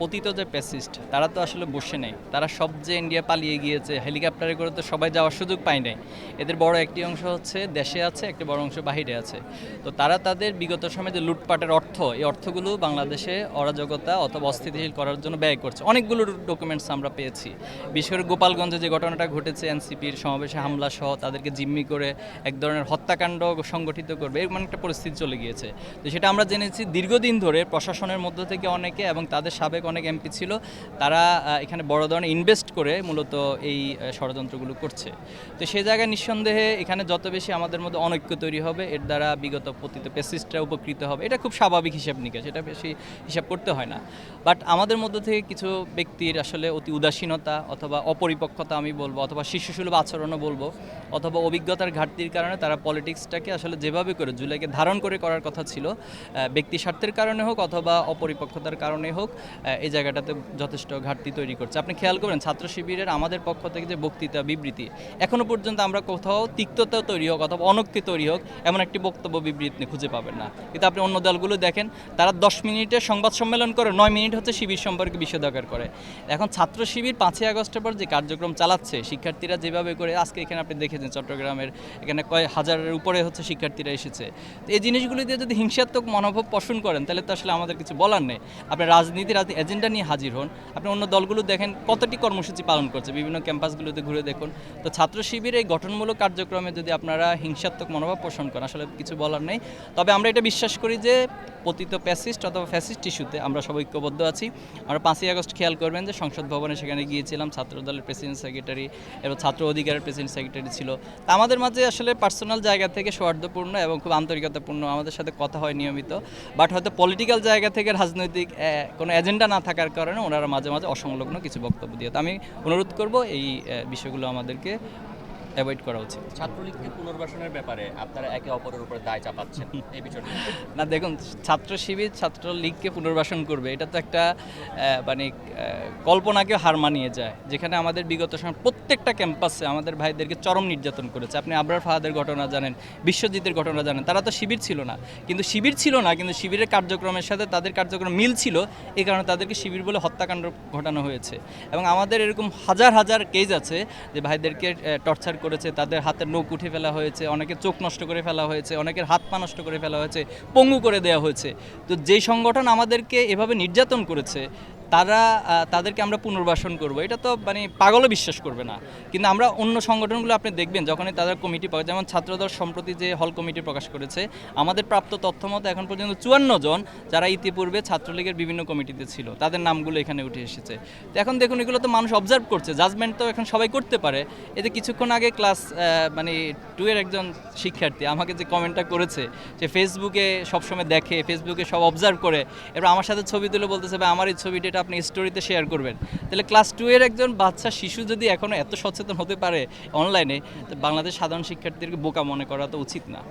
পতিত যে প্যাসিস্ট তারা তো আসলে বসে নেই। তারা সব যে ইন্ডিয়া পালিয়ে গিয়েছে হেলিকপ্টারে করে তো সবাই যাওয়ার সুযোগ পায় নাই। এদের বড় একটি অংশ হচ্ছে দেশে আছে, একটি বড় অংশ বাহিরে আছে। তো তারা তাদের বিগত সময়ে যে লুটপাটের অর্থ, এই অর্থগুলো বাংলাদেশে অরাজকতা অথবা অস্থিতিশীল করার জন্য ব্যয় করছে। অনেকগুলো ডকুমেন্টস আমরা পেয়েছি। বিশেষ করে গোপালগঞ্জে যে ঘটনাটা ঘটেছে এনসিপির সমাবেশে হামলা সহ, তাদেরকে জিম্মি করে এক ধরনের হত্যাকাণ্ড সংগঠিত করবে, এরকম একটা পরিস্থিতি চলে গিয়েছে। তো সেটা আমরা জেনেছি দীর্ঘদিন ধরে প্রশাসনের মধ্য থেকে অনেকে এবং তাদের সাবেক অনেক এমপি ছিল, তারা এখানে বড় ধরনের ইনভেস্ট করে মূলত এই ষড়যন্ত্রগুলো করছে। তো সেই জায়গায় নিঃসন্দেহে এখানে যত বেশি আমাদের মধ্যে অনৈক্য তৈরি হবে, এর দ্বারা বিগত পতিত পেসিস্টরা উপকৃত হবে। এটা খুব স্বাভাবিক হিসাব নিকাশ, এটা বেশি হিসাব করতে হয় না। বাট আমাদের মধ্য থেকে কিছু ব্যক্তির আসলে অতি উদাসীনতা অথবা অপরিপক্কতা আমি বলব, অথবা শিশুসুলভ আচরণও বলব, অথবা অভিজ্ঞতার ঘাটতির কারণে তারা পলিটিক্সটাকে আসলে যেভাবে করে, জুলাইকে ধারণ করে করার কথা ছিল ব্যক্তি স্বার্থের কারণে হোক অথবা অপরিপক্কতার কারণে হোক এই জায়গাটাতে যথেষ্ট ঘাটতি তৈরি করছে। আপনি খেয়াল করেন ছাত্র শিবিরের আমাদের পক্ষ থেকে যে বক্তৃতা, বিবৃতি, এখনও পর্যন্ত আমরা কোথাও তিক্ততা তৈরি হোক অথবা অনক্তি তৈরি হোক, এমন একটি বক্তব্য, বিবৃতি খুঁজে পাবেন না। কিন্তু আপনি অন্য দলগুলো দেখেন, তারা দশ মিনিটে সংবাদ সম্মেলন করে, নয় মিনিট হচ্ছে শিবির সম্পর্কে বিষোদগার করে। এখন ছাত্র শিবির পাঁচই আগস্টের পর যে কার্যক্রম চালাচ্ছে, শিক্ষার্থীরা যেভাবে করে, আজকে এখানে আপনি দেখেছেন চট্টগ্রামের, এখানে কয় হাজারের উপরে হচ্ছে শিক্ষার্থীরা এসেছে। তো এই জিনিসগুলো দিয়ে যদি হিংসাত্মক মনোভাব পোষণ করেন, তাহলে তো আসলে আমাদের কিছু বলার নেই। আপনি রাজনীতি রাজনীতি এজেন্ডা নিয়ে হাজির হন। আপনি অন্য দলগুলো দেখেন কতটি কর্মসূচি পালন করছে। বিভিন্ন ক্যাম্পাসগুলোতে ঘুরে দেখুন। তো ছাত্র শিবির এই গঠনমূলক কার্যক্রমে যদি আপনারা হিংসাত্মক মনোভাব পোষণ করেন, আসলে কিছু বলার নেই। তবে আমরা এটা বিশ্বাস করি যে পতিত প্যাসিস্ট অথবা ফ্যাসিস্ট ইস্যুতে আমরা সবাই ঐক্যবদ্ধ আছি। আমরা পাঁচই আগস্ট খেয়াল করবেন যে সংসদ ভবনে সেখানে গিয়েছিলাম, ছাত্র দলের প্রেসিডেন্ট সেক্রেটারি এবং ছাত্র অধিকারের প্রেসিডেন্ট সেক্রেটারি ছিল। তা আমাদের মাঝে আসলে পার্সোনাল জায়গা থেকে সৌহার্দ্যপূর্ণ এবং খুব আন্তরিকতাপূর্ণ আমাদের সাথে কথা হয় নিয়মিত। বাট হয়তো পলিটিক্যাল জায়গা থেকে রাজনৈতিক কোনো এজেন্ডা না থাকার কারণে ওনারা মাঝে মাঝে অসংলগ্ন কিছু বক্তব্য দিয়ে তো আমি অনুরোধ করব এই বিষয়গুলো আমাদেরকে অ্যাভয়েড করা উচিত। ছাত্রলীগকে পুনর্বাসনের ব্যাপারে আপনারা একে অপরের উপর দায় চাপাচ্ছেন এই বিষয়টা। না দেখুন ছাত্র শিবির ছাত্র লীগকে পুনর্বাসন করবে এটা তো একটা মানে কল্পনাকে হার মানিয়ে যায়। যেখানে আমাদের বিগত সময় প্রত্যেকটা ক্যাম্পাসে আমাদের ভাইদেরকে চরম নির্যাতন করেছে। আপনি আবরার ফাহাদের ঘটনা জানেন বিশ্বজিতের ঘটনা জানেন তারা তো শিবির ছিল না। কিন্তু শিবির ছিল না কিন্তু শিবিরের কার্যক্রমের সাথে তাদের কার্যক্রম মিল ছিল এই কারণে তাদেরকে শিবির বলে হত্যাকাণ্ড ঘটানো হয়েছে। এবং আমাদের এরকম হাজার হাজার কেজ আছে যে ভাইদেরকে টর্চার করেছে, তাদের হাতের নোক উঠে ফেলা হয়েছে অনেকে চোখ নষ্ট করে ফেলা হয়েছে, অনেকের হাত পা নষ্ট করে ফেলা হয়েছে, পঙ্গু করে দেওয়া হয়েছে। তো যে সংগঠন আমাদেরকে এভাবে নির্যাতন করেছে তারা তাদেরকে আমরা পুনর্বাসন করব। এটা তো মানে পাগলও বিশ্বাস করবে না। কিন্তু আমরা অন্য সংগঠনগুলো আপনি দেখবেন, যখনই তাদের কমিটি যেমন ছাত্রদল সম্প্রতি যে হল কমিটি প্রকাশ করেছে, আমাদের প্রাপ্ত তথ্য মতো এখন পর্যন্ত চুয়ান্ন জন যারা ইতিপূর্বে ছাত্রলীগের বিভিন্ন কমিটিতে ছিল, তাদের নামগুলো এখানে উঠে এসেছে। তো এখন দেখুন, এগুলো তো মানুষ অবজার্ভ করছে জাজমেন্ট তো এখন সবাই করতে পারে। এতে কিছুক্ষণ আগে ক্লাস মানে টু এর একজন শিক্ষার্থী আমাকে যে কমেন্টটা করেছে যে ফেসবুকে সবসময় দেখে ফেসবুকে সব অবজার্ভ করে। এবার আমার সাথে ছবি তুলে বলতেছে, ভাই, আমার এই ছবিটা আপনি স্টোরিতে শেয়ার করবেন। তাহলে ক্লাস টু এর একজন বাচ্চা, শিশু যদি এখনও এত সচেতন হতে পারে অনলাইনে বাংলাদেশ সাধারণ শিক্ষার্থীদেরকে বোকা মনে করা তো উচিত না।